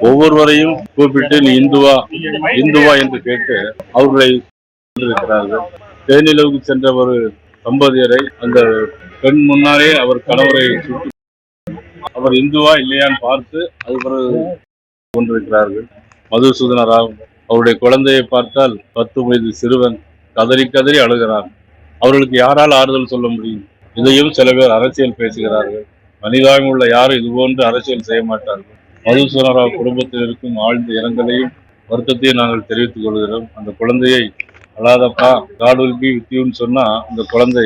ஒவ்வொருவரையும் கூப்பிட்டு நீ இந்துவா? இந்துவா? என்று கேட்டு அவர்களை இருக்கிறார்கள் தேனிலவுக்கு சென்ற ஒரு தம்பதியரை அந்த பெண் முன்னாலே அவர் கணவரை சுட்டு அவர் இந்துவா இல்லையான்னு பார்த்து அது பிறகு கொண்டிருக்கிறார்கள் மதுசூதன ராவ் அவருடைய குழந்தையை பார்த்தால் பத்து வயது சிறுவன் கதறி கதறி அழுகிறான். அவர்களுக்கு யாரால் ஆறுதல் சொல்ல முடியும்? இதையும் சில பேர் அரசியல் பேசுகிறார்கள். மனிதாயம் உள்ள யாரும் இது போன்று அரசியல் செய்ய மாட்டார்கள். மதுசூதன குடும்பத்தில் இருக்கும் ஆழ்ந்த இரங்கலையும் வருத்தத்தையும் நாங்கள் தெரிவித்துக் கொள்கிறோம். அந்த குழந்தையை அழாதப்பா காட் வில் பி வித்யூன்னு சொன்னா அந்த குழந்தை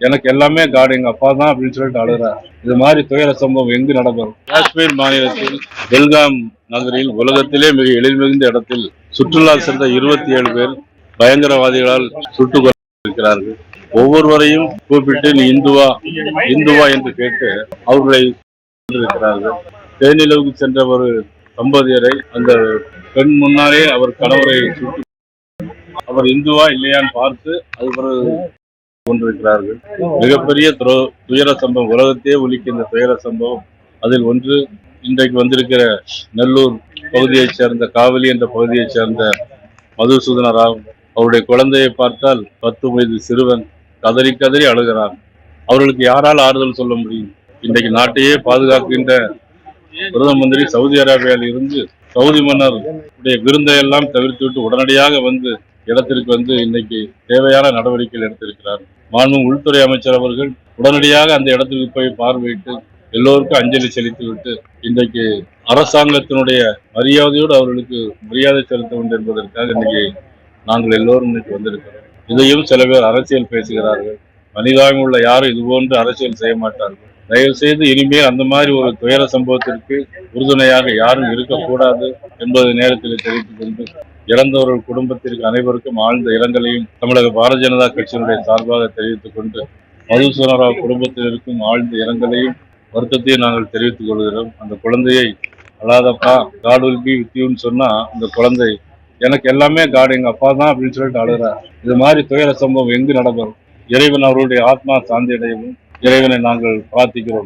எனக்கு எல்லாமே காடு எங்க அப்பா தான் அப்படின்னு சொல்லிட்டு அழுகிறார் இது மாதிரி துயர சம்பவம் எங்கு நடக்கும்? காஷ்மீர் மாநிலத்தில் பெல்காம் நகரில் உலகத்திலே மிக எளிமிகுந்த மிகுந்த இடத்தில் சுற்றுலா சென்ற இருபத்தி ஏழு பேர் பயங்கரவாதிகளால் சுட்டுக் கொண்டிருக்கிறார்கள் ஒவ்வொருவரையும் கூப்பிட்டு நீ இந்துவா இந்துவா என்று கேட்டு அவர்களை இருக்கிறார்கள் தேனிலவுக்கு சென்ற ஒரு தம்பதியரை அந்த பெண் முன்னாலே அவர் கணவரை சுட்டு அவர் இந்துவா இல்லையான்னு பார்த்து அது பிறகு கொண்டிருக்கிறார்கள் மிகப்பெரிய துரோ- துயர சம்பவம் உலகத்தையே ஒலிக்கின்ற துயர சம்பவம் அதில் ஒன்று இன்றைக்கு வந்திருக்கிற நெல்லூர் பகுதியைச் சேர்ந்த காவலி என்ற பகுதியைச் சேர்ந்த மதுசூதன ராவ் அவருடைய குழந்தையை பார்த்தால் பத்து வயது சிறுவன் கதறி கதறி அழுகிறான். அவர்களுக்கு யாரால் ஆறுதல் சொல்ல முடியும்? இன்றைக்கு நாட்டையே பாதுகாக்கின்ற பிரதம மந்திரி சவுதி அரேபியாவில் இருந்து சவுதி மன்னர் உடைய விருந்தை எல்லாம் தவிர்த்துவிட்டு உடனடியாக வந்து இடத்திற்கு வந்து இன்னைக்கு தேவையான நடவடிக்கைகள் எடுத்திருக்கிறார். மாண்பு உள்துறை அமைச்சர் அவர்கள் உடனடியாக அந்த இடத்திற்கு போய் பார்வையிட்டு எல்லோருக்கும் அஞ்சலி செலுத்திவிட்டு இன்றைக்கு அரசாங்கத்தினுடைய மரியாதையோடு அவர்களுக்கு மரியாதை செலுத்த வேண்டும் என்பதற்காக இன்னைக்கு நாங்கள் எல்லோரும் இன்னைக்கு வந்திருக்கிறோம். இதையும் சில பேர் அரசியல் பேசுகிறார்கள். மனிதாயம் உள்ள யாரும் இது போன்று அரசியல் செய்ய மாட்டார்கள். தயவு செய்து இனிமேல் அந்த மாதிரி ஒரு துயர சம்பவத்திற்கு உறுதுணையாக யாரும் இருக்கக்கூடாது என்பதை நேரத்தில் தெரிவித்துக் கொண்டு இறந்தவர்கள் குடும்பத்திற்கு அனைவருக்கும் ஆழ்ந்த இரங்கலையும் தமிழக பாரதிய ஜனதா கட்சியினுடைய சார்பாக தெரிவித்துக் கொண்டு மதுசூனராவ் குடும்பத்தில் இருக்கும் ஆழ்ந்த இரங்கலையும் வருத்தத்தையும் நாங்கள் தெரிவித்துக் கொள்கிறோம். அந்த குழந்தையை அழாதப்பா காட் வில் பி வித் சொன்னா அந்த குழந்தை எனக்கு எல்லாமே காடு எங்க அப்பா தான் அப்படின்னு சொல்லிட்டு அழுகிறார் இது மாதிரி துயர சம்பவம் எங்கு நடக்கும் இறைவன் அவருடைய ஆத்மா சாந்தி அடையவும் இறைவனை நாங்கள் பிரார்த்திக்கிறோம்.